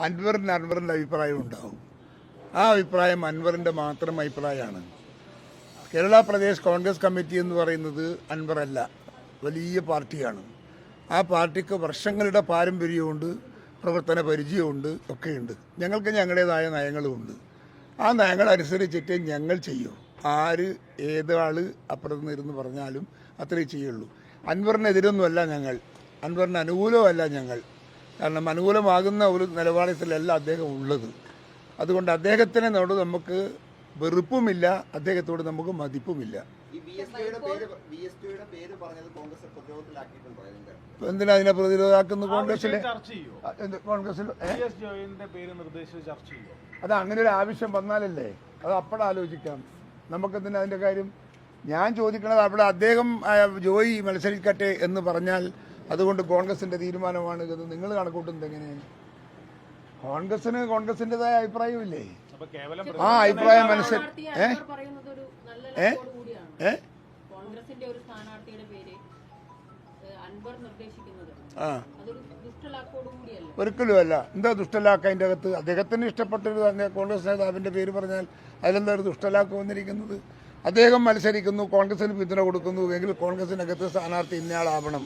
അൻവറിന് അൻവറിന്റെ അഭിപ്രായം ഉണ്ടാവും. ആ അഭിപ്രായം അൻവറിന്റെ മാത്രം അഭിപ്രായമാണ്. കേരള പ്രദേശ് കോൺഗ്രസ് കമ്മിറ്റി എന്ന് പറയുന്നത് അൻവറല്ല വലിയ പാർട്ടിയാണ്. ആ പാർട്ടിക്ക് വർഷങ്ങളുടെ പാരമ്പര്യമുണ്ട് പ്രവർത്തന പരിചയമുണ്ട് ഒക്കെയുണ്ട്. ഞങ്ങൾക്ക് ഞങ്ങളുടേതായ നയങ്ങളുമുണ്ട്. ആ നയങ്ങൾ അനുസരിച്ചിട്ട് ഞങ്ങൾ ചെയ്യൂ. ആര് ഏതാൾ അപ്പുറത്ത് നിന്നിരുന്ന് പറഞ്ഞാലും അത്രേ ചെയ്യുള്ളൂ. അൻവറിനെതിരൊന്നുമല്ല ഞങ്ങൾ. അൻവറിന് അനുകൂലമല്ല ഞങ്ങൾ. കാരണം അനുകൂലമാകുന്ന ഒരു നിലപാടത്തിലല്ല അദ്ദേഹം ഉള്ളത്. അതുകൊണ്ട് അദ്ദേഹത്തിനെ നോട് നമുക്ക് വെറുപ്പുമില്ല അദ്ദേഹത്തോട് നമുക്ക് മതിപ്പുമില്ല. എന്തിനാ അതിനെ പ്രതിരോധാക്കുന്നു കോൺഗ്രസിലെ ചർച്ച ചെയ്യോ? എന്ത് കോൺഗ്രസിൽ അത് അങ്ങനെ ഒരു ആവശ്യം വന്നാലല്ലേ? അത് അപ്പോഴാലോചിക്കാം നമുക്കെന്തിനാ അതിന്റെ കാര്യം? ഞാൻ ചോദിക്കുന്നത് അവിടെ അദ്ദേഹം ജോയി മത്സരിക്കട്ടെ എന്ന് പറഞ്ഞാൽ അതുകൊണ്ട് കോൺഗ്രസിന്റെ തീരുമാനമാണ് ഇത് നിങ്ങൾ കണക്കൂട്ടുന്നത് എങ്ങനെയാണ്? കോൺഗ്രസിന് കോൺഗ്രസിന്റെതായ അഭിപ്രായമില്ലേ? ആ അഭിപ്രായം മനസ്സിൽ ഏ? പറയുന്നത് ഒരു നല്ല ഏ? കൂടിയാണ്. ഏ? കോൺഗ്രസിന്റെ ഒരു സ്ഥാനാർത്ഥിയുടെ പേര് അൻവർ നിർദ്ദേശിക്കുന്നത്. ഒരിക്കലും അല്ല എന്താ ദുഷ്ടലാക്ക അതിന്റെ അകത്ത്? അദ്ദേഹത്തിന് ഇഷ്ടപ്പെട്ടൊരു തന്നെ കോൺഗ്രസ് നേതാവിന്റെ പേര് പറഞ്ഞാൽ അതിലെന്താ ഒരു ദുഷ്ടലാക്ക വന്നിരിക്കുന്നത്? അദ്ദേഹം മത്സരിക്കുന്നു കോൺഗ്രസിന് പിന്തുണ കൊടുക്കുന്നു എങ്കിൽ കോൺഗ്രസിനകത്ത് സ്ഥാനാർത്ഥി ഇന്നയാളാവണം.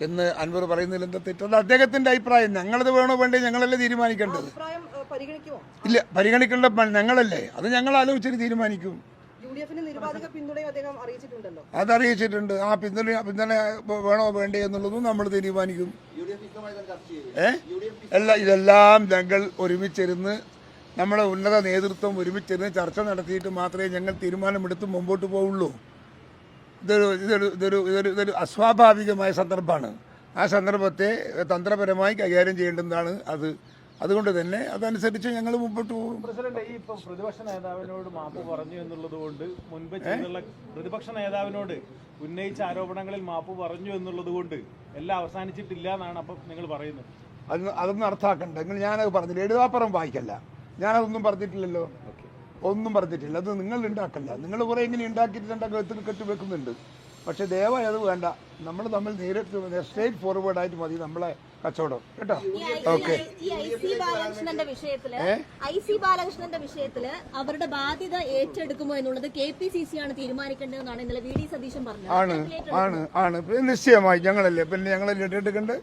എന്ന് അൻവർ പറയുന്നതിൽ എന്താ തെറ്റത് അദ്ദേഹത്തിന്റെ അഭിപ്രായം. ഞങ്ങളത് വേണോ വേണ്ടേ ഞങ്ങളല്ലേ തീരുമാനിക്കേണ്ടത്. അഭിപ്രായം പരിഗണിക്കുമോ ഇല്ല പരിഗണിക്കേണ്ട ഞങ്ങളല്ലേ. അത് ഞങ്ങൾ ആലോചിച്ചിട്ട് തീരുമാനിക്കും. അത് അറിയിച്ചിട്ടുണ്ട് ആ പിന്തുണ പിന്തുണ വേണോ വേണ്ടേ എന്നുള്ളതും നമ്മൾ തീരുമാനിക്കും. ഏ? എല്ലാ അല്ല ഇതെല്ലാം ഞങ്ങൾ ഒരുമിച്ചിരുന്ന് നമ്മുടെ ഉന്നത നേതൃത്വം ഒരുമിച്ചിരുന്ന് ചർച്ച നടത്തിയിട്ട് മാത്രമേ ഞങ്ങൾ തീരുമാനമെടുത്ത് മുമ്പോട്ട് പോവുള്ളൂ. ഇതൊരു ഇതൊരു ഇതൊരു ഇതൊരു ഇതൊരു അസ്വാഭാവികമായ സന്ദർഭമാണ്. ആ സന്ദർഭത്തെ തന്ത്രപരമായി കൈകാര്യം ചെയ്യേണ്ടതാണ് അത്. അതുകൊണ്ട് തന്നെ അതനുസരിച്ച് ഞങ്ങൾ മുമ്പോട്ട് പോകും. പ്രസിഡന്റ് ഈ ഇപ്പം പ്രതിപക്ഷ നേതാവിനോട് മാപ്പ് പറഞ്ഞു എന്നുള്ളത് കൊണ്ട് മുൻപ് ചെയ്തുള്ള പ്രതിപക്ഷ നേതാവിനോട് ഉന്നയിച്ച ആരോപണങ്ങളിൽ മാപ്പ് പറഞ്ഞു എന്നുള്ളത് കൊണ്ട് എല്ലാം അവസാനിച്ചിട്ടില്ല എന്നാണ് അപ്പൊ നിങ്ങൾ പറയുന്നത്. അത് അതൊന്നും അർത്ഥാക്കണ്ട നിങ്ങൾ ഞാനത് പറഞ്ഞില്ല. എഴുതാപ്പുറം വായിക്കല്ല. ഞാനതൊന്നും പറഞ്ഞിട്ടില്ലല്ലോ. ഒന്നും പറഞ്ഞിട്ടില്ല. അത് നിങ്ങൾ ഉണ്ടാക്കല്ല നിങ്ങൾ കുറേ ഇങ്ങനെ ഉണ്ടാക്കിയിട്ട് കഴുത്തിൽ കെട്ടി വെക്കുന്നുണ്ട്. പക്ഷെ ദയവായി അത് വേണ്ട. നമ്മൾ തമ്മിൽ നേരിട്ട് സ്ട്രേറ്റ് ഫോർവേഡ് ആയിട്ട് മതി നമ്മളെ കച്ചവടം. കേട്ടോ? ഓക്കെ. ഐ സി ബാലകൃഷ്ണന്റെ വിഷയത്തിൽ അവരുടെ ബാധ്യത ഏറ്റെടുക്കുമോ എന്നുള്ളത് കെ പി സി സി ആണ് തീരുമാനിക്കേണ്ടതെന്നാണ് ഇന്നലെ വി ഡി സതീശൻ പറഞ്ഞത്. ആണ് ആണ് ആണ്. നിശ്ചയമായി ഞങ്ങളല്ലേ? പിന്നെ ഞങ്ങളല്ലേ ഏറ്റെടുക്കണ്ടേ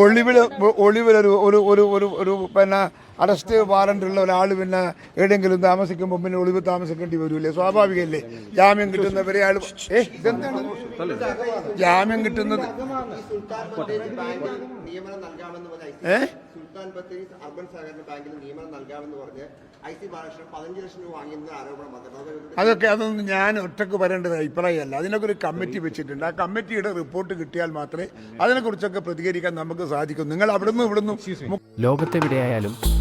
ഒളിവിൽ ഒളിവിൽ ഒരു ഒരു ഒരു പിന്നെ അറസ്റ്റ് വാറണ്ടുള്ള ഒരാൾ പിന്നെ എവിടെയെങ്കിലും താമസിക്കുമ്പോൾ പിന്നെ ഒളിവ് താമസിക്കേണ്ടി വരൂലേ സ്വാഭാവികല്ലേ? ജാമ്യം കിട്ടുന്നവരെ ആൾ ഏ ഇതെന്താണ്? ജാമ്യം കിട്ടുന്നത്. ഏ? സുൽത്താൻ ബത്തേരി അർബൻ സഹകരണ ബാങ്കിൽ നിയമനം നൽകാമെന്ന് പറഞ്ഞ് ഐ സി ബാലകൃഷ്ണൻ പതിനഞ്ച് ലക്ഷം രൂപ വാങ്ങിയെന്ന് ആരോപണം വന്നിട്ടുണ്ട്. അതൊക്കെ അതൊന്നും ഞാൻ ഒറ്റയ്ക്ക് വരേണ്ടത് അഭിപ്രായമല്ല. അതിനൊക്കെ ഒരു കമ്മിറ്റി വെച്ചിട്ടുണ്ട്. ആ കമ്മിറ്റിയുടെ റിപ്പോർട്ട് കിട്ടിയാൽ മാത്രമേ അതിനെക്കുറിച്ചൊക്കെ പ്രതികരിക്കാൻ നമുക്ക് സാധിക്കൂ. നിങ്ങൾ അവിടുന്ന് ഇവിടുന്ന് ലോകത്തെവിടെയായാലും